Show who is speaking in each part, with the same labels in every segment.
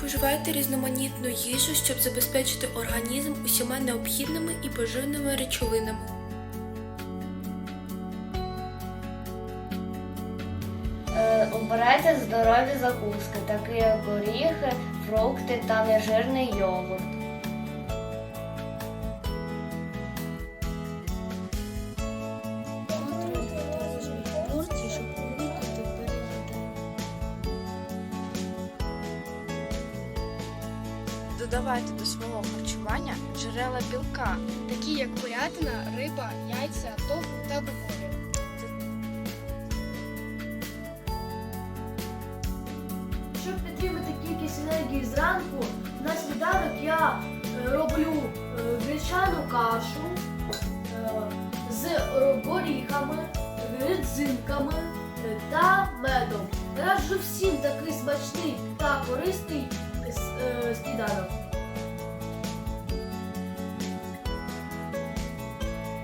Speaker 1: Споживайте різноманітну їжу, щоб забезпечити організм усіма необхідними і поживними речовинами.
Speaker 2: Е, Обирайте здорові закуски, такі як горіхи, фрукти та нежирний йогурт.
Speaker 3: Додавайте до свого харчування джерела білка.
Speaker 4: такі як курятина, риба, яйця, тофу та бобові.
Speaker 5: Щоб підтримати кількість енергії зранку, на сніданок я е, роблю е, гречану кашу е, з горіхами, родзинками е, та медом. Раджу всім такий смачний та корисний сніданок.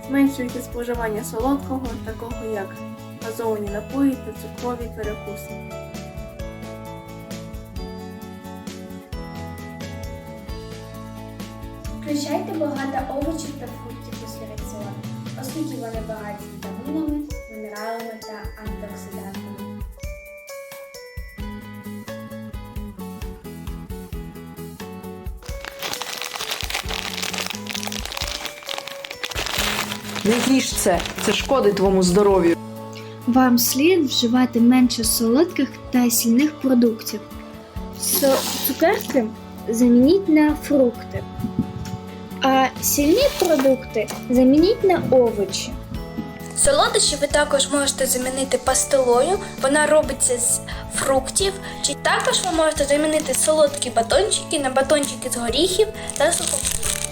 Speaker 6: Зменшуйте споживання солодкого, такого як газовані напої та цукрові перекуси.
Speaker 7: Включайте багато овочів та фруктів у свій раціон, оскільки вони багаті вітамінами, мінералами та антиоксидантами.
Speaker 8: Не їж це, це шкодить твоєму здоров'ю.
Speaker 9: Вам слід вживати менше солодких та сільних продуктів. Со- цукерки замініть на фрукти, а сільні продукти замініть на овочі.
Speaker 10: Солодощі ви також можете замінити пастилою, вона робиться з фруктів. Чи також ви можете замінити солодкі батончики на батончики з горіхів та сухофруктів.